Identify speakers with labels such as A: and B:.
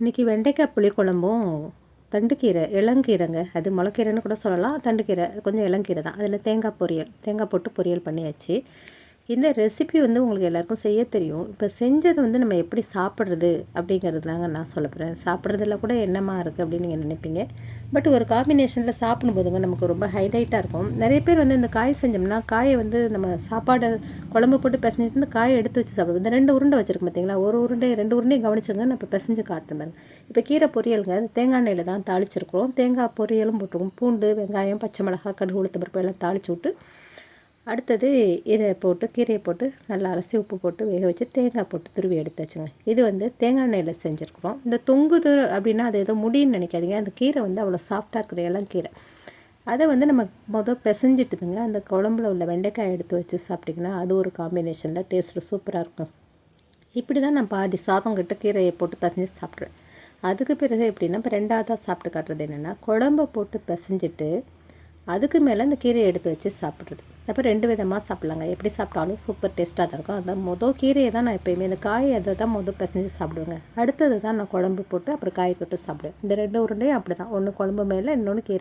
A: இன்றைக்கி வெண்டைக்காய் புளிக்குழம்பும் தண்டுக்கீரை இளங்கீரைங்க. அது முளைக்கீரைன்னு கூட சொல்லலாம். தண்டுக்கீரை கொஞ்சம் இளங்கீரை தான். அதில் தேங்காய் பொரியல் தேங்காய் போட்டு பொரியல் பண்ணியாச்சு. இந்த ரெசிபி வந்து உங்களுக்கு எல்லாருக்கும் செய்ய தெரியும். இப்போ செஞ்சது வந்து நம்ம எப்படி சாப்பிட்றது அப்படிங்கிறது தாங்க நான் சொல்ல போகிறேன் சாப்பிட்றதுல கூட என்னமா இருக்குது அப்படின்னு நீங்கள் நினைப்பீங்க. பட் ஒரு காம்பினேஷனில் சாப்பிடும்போதுங்க நமக்கு ரொம்ப ஹைலைட்டாக இருக்கும். நிறைய பேர் வந்து இந்த காய் செஞ்சோம்னா காயை வந்து நம்ம சாப்பாடு குழம்பு போட்டு பிசைஞ்சிட்டு இந்த காயை எடுத்து வச்சு சாப்பிடுவோம். இந்த ரெண்டு உருண்டை வச்சுருக்கோம் பார்த்தீங்களா ஒரு உருண்டை ரெண்டு உருண்டையும் கவனிச்சுங்க நான் இப்போ பிசைஞ்சு காட்டுறேன் இப்போ கீரை பொரியலுங்க தேங்காய் எண்ணெயில் தான் தாளிச்சிருக்கிறோம். தேங்காய் பொரியலும் போட்டுருக்கோம் பூண்டு வெங்காயம் பச்சை மிளகா கடுகு உளுத்த பருப்பு எல்லாம் தாளிச்சு விட்டு அடுத்தது இதை போட்டு கீரையை போட்டு நல்லா அலசி உப்பு போட்டு வேக வச்சு தேங்காய் போட்டு துருவி எடுத்தாச்சுங்க இது வந்து தேங்காய் எண்ணெயில் செஞ்சுருக்குறோம். இந்த தொங்குது அப்படின்னா அது ஏதோ முடின்னு நினைக்காதீங்க. அந்த கீரை வந்து அவ்வளோ சாஃப்டாக இருக்கிற எல்லாம் கீரை. அதை வந்து நம்ம மொதல் பிசைஞ்சிட்டுதுங்க. அந்த குழம்புல உள்ள வெண்டைக்காய் எடுத்து வச்சு சாப்பிட்டிங்கன்னா அது ஒரு காம்பினேஷனில் டேஸ்ட்டு சூப்பராக இருக்கும். இப்படி தான் நான் பாதி சாதம் கிட்ட கீரையை போட்டு பிசைஞ்சு சாப்பிட்றேன். அதுக்கு பிறகு எப்படின்னா இப்போ ரெண்டாவதாக சாப்பிட்டு காட்டுறது என்னென்னா குழம்ப போட்டு பிசைஞ்சிட்டு அதுக்கு மேலே அந்த கீரையை எடுத்து வச்சு சாப்பிட்றது. அப்போ ரெண்டு விதமாக சாப்பிட்லாங்க. எப்படி சாப்பிட்டாலும் சூப்பர் டேஸ்ட்டாக தான் இருக்கும். அந்த மொதல் கீரையை தான் நான் எப்போயுமே இந்த காயை அதை தான் மொதல் பிசைஞ்சு சாப்பிடுவேங்க. அடுத்தது தான் நான் குழம்பு போட்டு அப்புறம் காய் தொட்டு சாப்பிடுவேன். இந்த ரெண்டு உருண்டையும் அப்படி தான் ஒன்று குழம்பு மேலே இன்னொன்று கீரை.